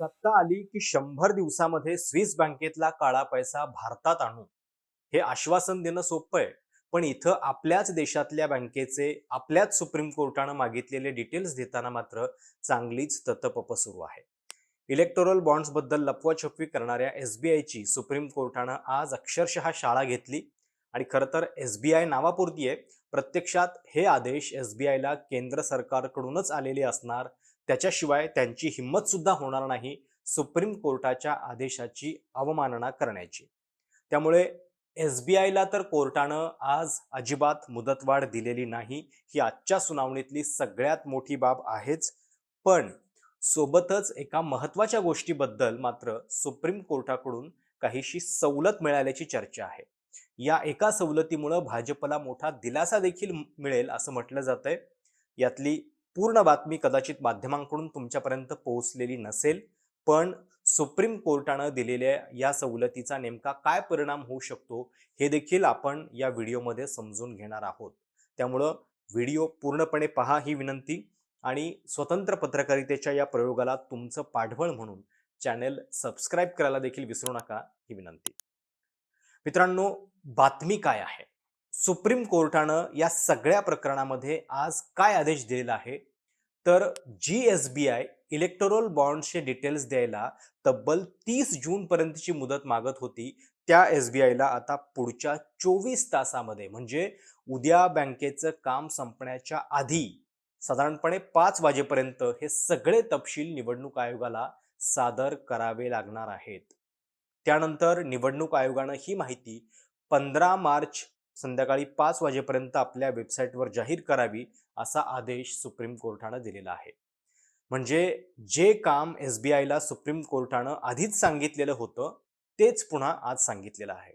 सत्ता आली की शंभर दिवसामध्ये स्विस बँकेतला काळा पैसा भारतात आणू. हे आश्वासन देणं सोपं आहे पण इथं आपल्याच देशातल्या बँकेचे आपल्याच सुप्रीम कोर्टानं मागितलेले डिटेल्स देताना मात्र चांगलीच ततपप सुरू आहे. इलेक्टोरल बॉन्ड्सबद्दल लपवाछपवी करणाऱ्या एसबीआयची सुप्रीम कोर्टानं आज अक्षरशः शाळा घेतली आणि खरं तर एसबीआय नावापुरती आहे. प्रत्यक्षात हे आदेश एसबीआयला केंद्र सरकारकडूनच आलेले असणार त्याच्याशिवाय त्यांची हिंमत सुद्धा होणार नाही सुप्रीम कोर्टाच्या आदेशाची अवमानना करण्याची. त्यामुळे एस बी आयला तर कोर्टानं आज अजिबात मुदतवाढ दिलेली नाही ही आजच्या सुनावणीतली सगळ्यात मोठी बाब आहेच. पण सोबतच एका महत्त्वाच्या गोष्टीबद्दल मात्र सुप्रीम कोर्टाकडून काहीशी सवलत मिळाल्याची चर्चा आहे. या एका सवलतीमुळं भाजपला मोठा दिलासा देखील मिळेल असं म्हटलं जातंय. यातली पूर्ण बातमी कदाचित माध्यमांकडून तुमच्यापर्यंत पोहोचलेली नसेल पण सुप्रीम कोर्टानं दिलेल्या या सवलतीचा नेमका काय परिणाम होऊ शकतो हे देखील आपण या व्हिडिओमध्ये समजून घेणार आहोत. त्यामुळं व्हिडिओ पूर्णपणे पहा ही विनंती आणि स्वतंत्र पत्रकारितेच्या या प्रयोगाला तुमचं पाठबळ म्हणून चॅनेल सबस्क्राईब करायला देखील विसरू नका ही विनंती. मित्रांनो बातमी काय आहे? सुप्रीम कोर्टानं या सगळ्या प्रकरणामध्ये आज काय आदेश दिलेला आहे? तर जी एस बी आय इलेक्टोरल बॉन्डचे डिटेल्स द्यायला तब्बल तीस जून पर्यंतची मुदत मागत होती. त्या एस बी आयला आता पुढच्या चोवीस तासामध्ये म्हणजे उद्या बँकेचं काम संपण्याच्या आधी साधारणपणे पाच वाजेपर्यंत हे सगळे तपशील निवडणूक आयोगाला सादर करावे लागणार आहेत. त्यानंतर निवडणूक आयोगानं ही माहिती पंधरा मार्च संध्याकाळी पाच वाजेपर्यंत आपल्या वेबसाईटवर जाहीर करावी असा आदेश सुप्रीम कोर्टानं दिलेला आहे. म्हणजे जे काम एस बी आयला सुप्रीम कोर्टानं आधीच सांगितलेलं होतं तेच पुन्हा आज सांगितलेलं आहे.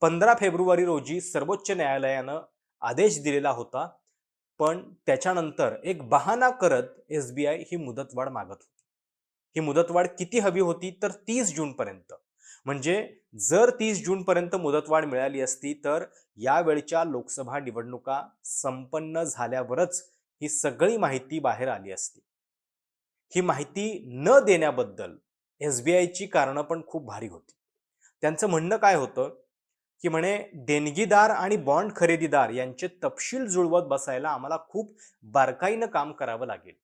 पंधरा फेब्रुवारी रोजी सर्वोच्च न्यायालयानं आदेश दिलेला होता पण त्याच्यानंतर एक बहाणा करत एस बी आय ही मुदतवाढ मागत होती. ही मुदतवाढ किती हवी होती तर तीस जूनपर्यंत. म्हणजे जर तीस जूनपर्यंत मुदतवाढ मिळाली असती तर यावेळच्या लोकसभा निवडणुका संपन्न झाल्यावरच ही सगळी माहिती बाहेर आली असती. ही माहिती न देण्याबद्दल एस बी आयची कारणं पण खूप भारी होती. त्यांचं म्हणणं काय होतं? की म्हणे देणगीदार आणि बॉन्ड खरेदीदार यांचे तपशील जुळवत बसायला आम्हाला खूप बारकाईनं काम करावं लागेल.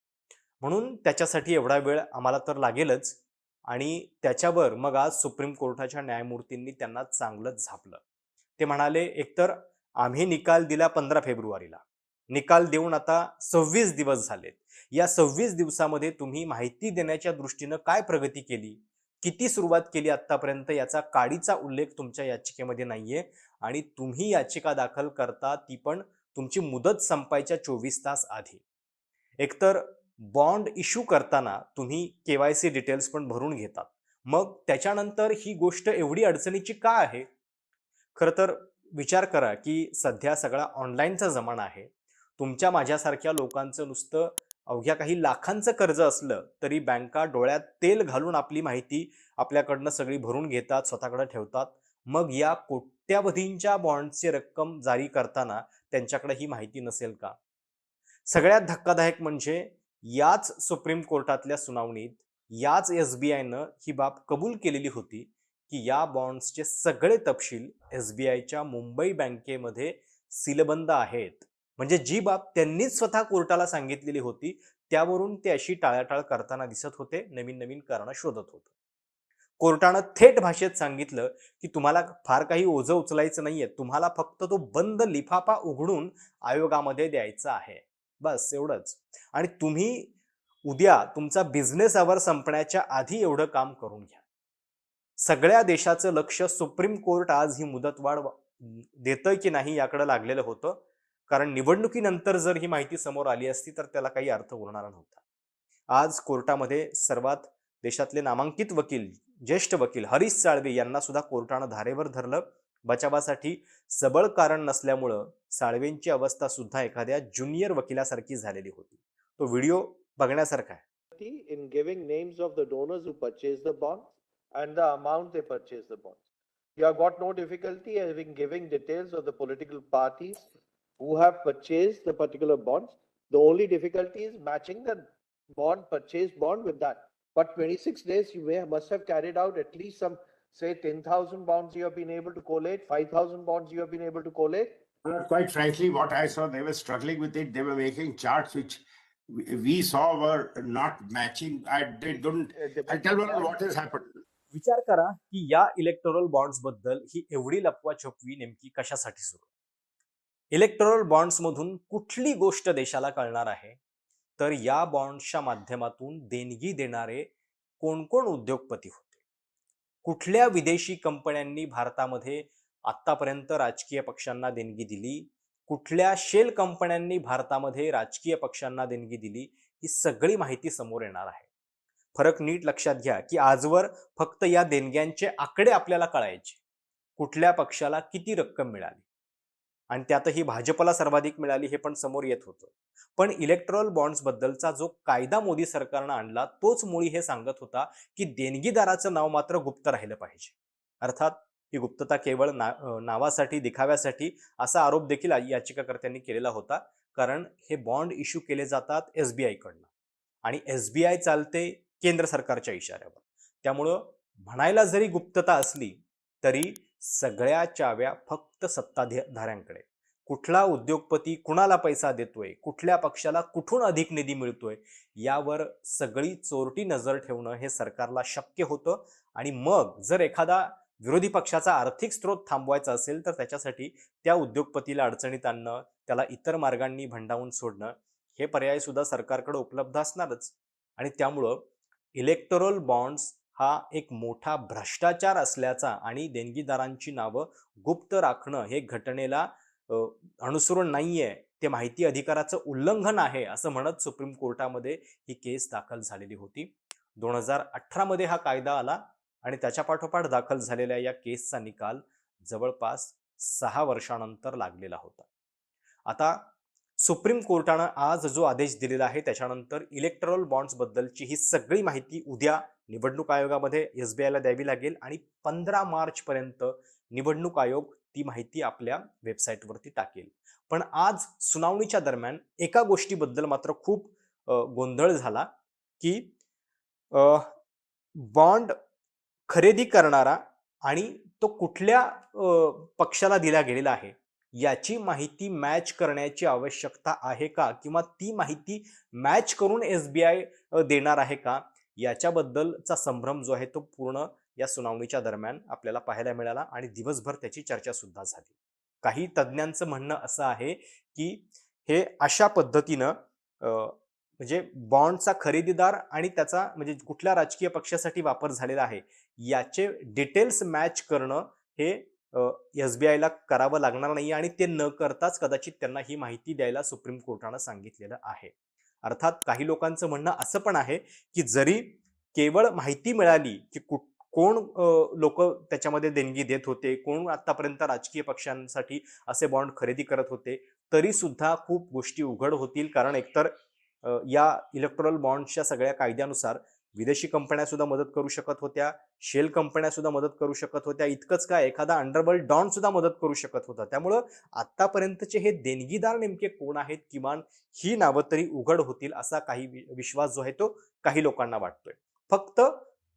म्हणून त्याच्यासाठी एवढा वेळ आम्हाला तर लागेलच. आणि त्याच्यावर मग आज सुप्रीम कोर्टाच्या न्यायमूर्तींनी त्यांना चांगलंच झापलं. ते म्हणाले एकतर आम्ही निकाल दिला पंधरा फेब्रुवारीला. निकाल देऊन आता सव्वीस दिवस झालेत. या सव्वीस दिवसामध्ये तुम्ही माहिती देण्याच्या दृष्टीनं काय प्रगती केली? किती सुरुवात केली आतापर्यंत याचा काडीचा उल्लेख तुमच्या याचिकेमध्ये नाहीये आणि तुम्ही याचिका दाखल करता ती पण तुमची मुदत संपायच्या चोवीस तास आधी. एकतर बॉन्ड इश्यू करताना तुम्ही के वाय सी डिटेल्स पण भरून घेतात. मग त्याच्यानंतर ही गोष्ट एवढी अडचणीची का आहे? खरं तर विचार करा की सध्या सगळा ऑनलाईनचा जमाना आहे. तुमच्या माझ्यासारख्या लोकांचं नुसतं अवघ्या काही लाखांचं कर्ज असलं तरी बँका डोळ्यात तेल घालून आपली माहिती आपल्याकडनं सगळी भरून घेतात स्वतःकडे ठेवतात. मग या कोट्यावधींच्या बॉन्डची रक्कम जारी करताना त्यांच्याकडे ही माहिती नसेल का? सगळ्यात धक्कादायक म्हणजे याच सुप्रीम कोर्टातल्या सुनावणीत याच एस बी आयनं ही बाब कबूल केलेली होती की या बॉन्ड्सचे सगळे तपशील एस बी आयच्या मुंबई बँकेमध्ये सीलबंद आहेत. म्हणजे जी बाब त्यांनीच स्वतः कोर्टाला सांगितलेली होती त्यावरून ते अशी टाळाटाळ करताना दिसत होते नवीन नवीन कारणं शोधत होतं. कोर्टानं थेट भाषेत सांगितलं की तुम्हाला फार काही ओझं उचलायचं नाहीये तुम्हाला फक्त तो बंद लिफाफा उघडून आयोगामध्ये द्यायचा आहे. बस एवढंच. आणि तुम्ही उद्या तुमचा बिझनेस आवर संपण्याच्या आधी एवढं काम करून घ्या. सगळ्या देशाचं लक्ष सुप्रीम कोर्ट आज ही मुदतवाढ देतंय की नाही याकडे लागलेलं होतं. कारण निवडणुकीनंतर जर ही माहिती समोर आली असती तर त्याला काही अर्थ उरणार नव्हता. आज कोर्टामध्ये सर्वात देशातले नामांकित वकील ज्येष्ठ वकील हरीश साळवे यांना सुद्धा कोर्टानं धारेवर धरलं. बचावासाठी सबळ कारण नसल्यामुळं साळवेंची अवस्था सुद्धा एखाद्या ज्युनियर वकिलासारखी झालेली होती तो व्हिडिओ बघण्यासारखा आहे in giving names of the donors who purchased the bonds and the amount they purchased the bonds. You have got no difficulty in giving details of the political parties who have purchased the particular bonds. The only difficulty is matching the bond, purchased bond with that. But twenty-six days, you may, must have carried out at least some, say, ten thousand bonds you have been able to collate, five thousand bonds you have been able to collate. Uh, Quite frankly, what I saw, they were struggling with it. They were making charts which we saw were not matching. I they don't. Uh, I tell you what has happened. विचार करा की या electoral बॉन्ड्सबद्दल ही एवढी लपवाछपवी नेमकी कशासाठी सुरू electoral bonds मधून कुठली गोष्ट देशाला कळणार आहे तर या बॉन्ड्सच्या माध्यमातून देणगी देणारे कोण कोण उद्योगपती होते कुठल्या विदेशी कंपन्यांनी भारतामध्ये आतापर्यंत राजकीय पक्षांना देणगी दिली? कुठल्या शेल कंपन्यांनी भारतामध्ये राजकीय पक्षांना देणगी दिली? ही सगळी माहिती समोर येणार आहे. फरक नीट लक्षात घ्या की आजवर फक्त या देणग्यांचे आकडे आपल्याला कळायचे. कुठल्या पक्षाला किती रक्कम मिळाली? आणि त्यातही भाजपला सर्वाधिक मिळाली हे पण समोर येत होतं. पण इलेक्ट्रॉल बॉन्ड्सबद्दलचा जो कायदा मोदी सरकारनं आणला तोच मुळी हे सांगत होता की देणगीदाराचं नाव मात्र गुप्त राहिलं पाहिजे. अर्थात ही गुप्तता केवळ ना नावासाठी दिखाव्यासाठी असा आरोप देखील याचिकाकर्त्यांनी केलेला होता. कारण हे बॉन्ड इश्यू केले जातात एसबीआय कडनं आणि एसबीआय चालते केंद्र सरकारच्या इशाऱ्यावर. त्यामुळं म्हणायला जरी गुप्तता असली तरी सगळ्या चाव्या फक्त सत्ताधाऱ्यांकडे. कुठला उद्योगपती कुणाला पैसा देतोय? कुठल्या पक्षाला कुठून अधिक निधी मिळतोय? यावर सगळी चोरटी नजर ठेवणं हे सरकारला शक्य होतं आणि मग जर एखादा विरोधी पक्षाचा आर्थिक स्रोत थांबवायचा असेल तर त्याच्यासाठी त्या उद्योगपतीला अडचणीत आणणं त्याला इतर मार्गांनी भंडावून सोडणं हे पर्याय सुद्धा सरकारकडे उपलब्ध असणारच. आणि त्यामुळं इलेक्टोरल बॉन्ड्स हा एक मोठा भ्रष्टाचार असल्याचा आणि देणगीदारांची नावं गुप्त राखणं हे घटनेला अनुसरून अनुसरून नाहीये. ते माहिती अधिकाराचं उल्लंघन आहे असं म्हणत सुप्रीम कोर्टामध्ये ही केस दाखल झालेली होती. दोन हजार अठरामध्ये हा कायदा आला आणि त्याच्या पाठोपाठ दाखल झालेल्या या केसचा निकाल जवळपास सहा वर्षानंतर लागलेला होता. आता सुप्रीम कोर्टानं आज जो आदेश दिलेला आहे त्याच्यानंतर इलेक्ट्रॉल बॉन्ड्सबद्दलची ही सगळी माहिती उद्या निवडणूक आयोगामध्ये एस बी आयला द्यावी लागेल आणि पंधरा मार्चपर्यंत निवडणूक आयोग ती माहिती आपल्या वेबसाईटवरती टाकेल. पण आज सुनावणीच्या दरम्यान एका गोष्टीबद्दल मात्र खूप गोंधळ झाला की बॉन्ड खरेदी करणारा आणि तो कुठल्या पक्षाला दिला गेलेला आहे याची माहिती मॅच करण्याची आवश्यकता आहे का? किंवा ती माहिती मॅच करून एस बी आय देणार आहे का? याच्याबद्दलचा संभ्रम जो आहे तो पूर्ण या सुनावणीच्या दरम्यान आपल्याला पाहायला मिळाला आणि दिवसभर त्याची चर्चा सुद्धा झाली. काही तज्ज्ञांचं म्हणणं असं आहे की हे अशा पद्धतीनं म्हणजे बॉन्डचा खरेदीदार आणि त्याचा म्हणजे कुठल्या राजकीय पक्षासाठी वापर झालेला आहे याचे डिटेल्स मॅच करणं हे एस बी आयला करावं लागणार नाही आणि ते न करताच कदाचित त्यांना ही माहिती द्यायला सुप्रीम कोर्टानं सांगितलेलं आहे. अर्थात काही लोकांचं म्हणणं असं पण आहे की जरी केवळ माहिती मिळाली की कुठ कोण लोक त्याच्यामध्ये देणगी देत होते कोण आतापर्यंत राजकीय पक्षांसाठी असे बॉन्ड खरेदी करत होते तरी सुद्धा खूप गोष्टी उघड होतील. कारण एकतर या इलेक्ट्रॉल बॉन्डच्या सगळ्या कायद्यानुसार विदेशी कंपन्या सुद्धा मदत करू शकत होत्या शेल कंपन्या सुद्धा मदत करू शकत होत्या इतकंच काय एखादा अंडरवर्ल्ड डॉन सुद्धा मदत करू शकत होता. त्यामुळं आतापर्यंतचे हे देणगीदार नेमके कोण आहेत किमान ही नावं तरी उघड होतील असा काही वि- विश्वास जो आहे तो काही लोकांना वाटतोय. फक्त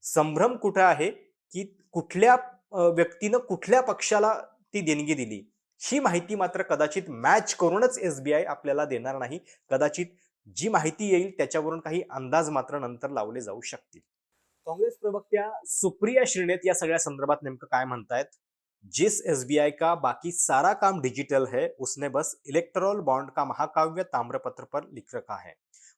संभ्रम कुठं आहे की कुठल्या व्यक्तीनं कुठल्या पक्षाला ती देणगी दिली? ही माहिती मात्र कदाचित मॅच करूनच एस बी आय आपल्याला देणार नाही. कदाचित जी माहिती येईल काही अंदाज मात्र नंतर लावले जाऊ शकतील. काँग्रेस प्रवक्त्या सुप्रिया श्रीनेत या सगळ्या संदर्भात नेमकं काय म्हणतायत? जिस एसबीआई का बाकी सारा काम डिजिटल है, उसने बस इलेक्ट्रॉल बॉन्ड का महाकाव्य ताम्रपत्र पर लिख रखा है।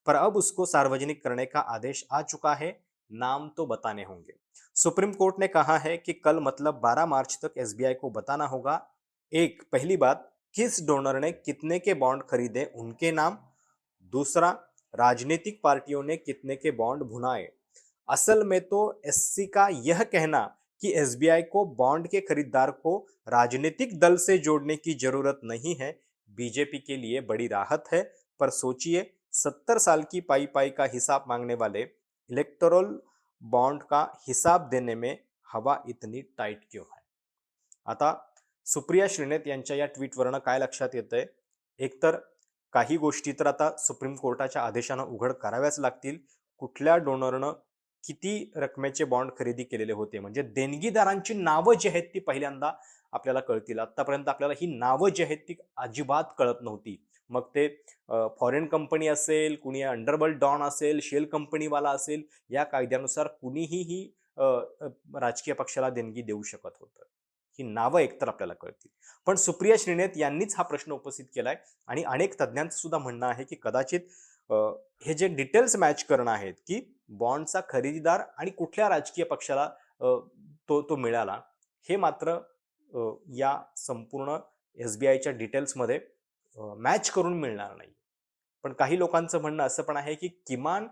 पर अब उसको सार्वजनिक करने का आदेश आ चुका है, नाम तो बताने होंगे। सुप्रीम कोर्ट ने कहा है कि कल मतलब 12 मार्च तक एसबीआई को बताना होगा। एक, पहली बात, किस डोनर ने कितने के बॉन्ड खरीदे, उनके नाम? दूसरा, राजनीतिक पार्टियों ने कितने के बॉन्ड भुनाए? असल में तो एससी का यह कहना कि एसबीआई को बॉन्ड के खरीदार को राजनीतिक दल से जोड़ने की ज़रूरत नहीं है बीजेपी के लिए बड़ी राहत है, पर सोचिए, सत्तर साल की पाई पाई का हिसाब मांगने वाले इलेक्टोरल बॉन्ड का हिसाब देने में हवा इतनी टाइट क्यों है? आता सुप्रिया श्रीनेत यांच्या या ट्विटवरनं काय लक्षात येतंय? एकतर काही गोष्टी तर आता सुप्रीम कोर्टाच्या आदेशानं उघड कराव्याच लागतील. कुठल्या डोनरनं किती रकमेचे बॉन्ड खरेदी केलेले होते? म्हणजे देणगीदारांची नावं जी आहेत ती पहिल्यांदा आपल्याला कळतील. आतापर्यंत आपल्याला ही नावं जी आहेत ती अजिबात कळत नव्हती. मग ते फॉरेन कंपनी असेल कुणी अंडरवर्ल्ड डॉन असेल शेल कंपनीवाला असेल या कायद्यानुसार कुणीही ही राजकीय पक्षाला देणगी देऊ शकत होतं. ही नावं एकतर आपल्याला कळतील. पण सुप्रिया श्रीनेत यांनीच हा प्रश्न उपस्थित केलाय आणि अनेक तज्ज्ञांचं सुद्धा म्हणणं आहे की कदाचित हे जे डिटेल्स मॅच करणं आहेत की बॉन्डचा खरेदीदार आणि कुठल्या राजकीय पक्षाला तो तो मिळाला हे मात्र या संपूर्ण एस बी आयच्या डिटेल्समध्ये मॅच करून मिळणार नाही. पण काही लोकांचं म्हणणं असं पण आहे की किमान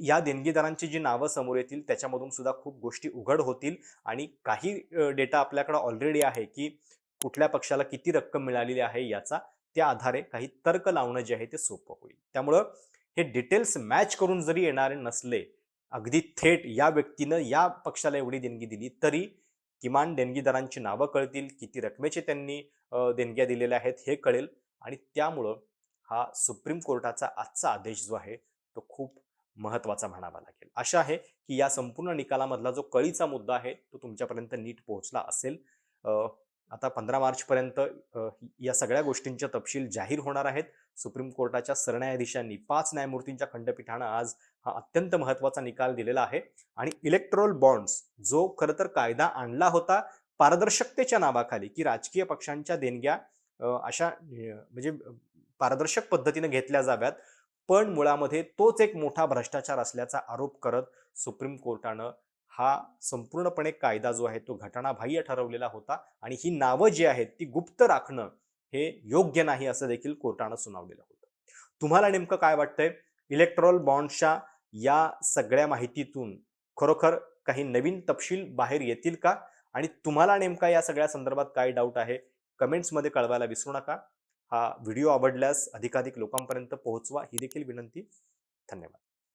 या देणगीदारांची जी नावं समोर येतील त्याच्यामधून सुद्धा खूप गोष्टी उघड होतील आणि काही डेटा आपल्याकडे ऑलरेडी आहे की कुठल्या पक्षाला किती रक्कम मिळालेली आहे याचा त्या आधारे काही तर्क लावणं जे आहे ते सोपं होईल. त्यामुळं हे डिटेल्स मॅच करून जरी येणारे नसले अगदी थेट या व्यक्तीनं या पक्षाला एवढी देणगी दिली तरी किमान देणगीदारांची नावं कळतील किती रकमेचे त्यांनी देणग्या दिलेल्या आहेत हे कळेल आणि त्यामुळं हा सुप्रीम कोर्टाचा आजचा आदेश जो आहे तो खूप महत्त्वाचा म्हणावा लागेल. आशा आहे की या संपूर्ण निकालामधला जो कळीचा मुद्दा आहे तो तुमच्यापर्यंत नीट पोहोचला असेल. आता पंधरा मार्चपर्यंत या सगळ्या गोष्टींचे तपशील जाहीर होणार आहेत. सुप्रीम कोर्टाच्या सरन्यायाधीशांनी पाच न्यायमूर्तींच्या खंडपीठानं आज हा अत्यंत महत्त्वाचा निकाल दिलेला आहे. आणि इलेक्ट्रोल बॉन्ड्स जो खरं तर कायदा आणला होता पारदर्शकतेच्या नावाखाली की राजकीय पक्षांच्या देणग्या अशा म्हणजे पारदर्शक पद्धतीने घेतल्या जाव्यात पण मुळामध्ये तोच एक मोठा भ्रष्टाचार असल्याचा आरोप करत सुप्रीम कोर्टानं हा संपूर्णपणे कायदा जो आहे तो घटनाबाह्य ठरवलेला होता आणि ही नावं जी आहेत ती गुप्त राखणं हे योग्य नाही असं देखील कोर्टानं सुनावलेलं होतं. तुम्हाला नेमकं काय वाटतंय? इलेक्ट्रॉल बॉन्डच्या या सगळ्या माहितीतून खरोखर काही नवीन तपशील बाहेर येतील का? आणि तुम्हाला नेमका या सगळ्या संदर्भात काय डाऊट आहे? कमेंट्समध्ये कळवायला विसरू नका. हा व्हिडिओ आवडल्यास अधिकाधिक लोकांपर्यंत पोहोचवा ही देखील विनंती. धन्यवाद.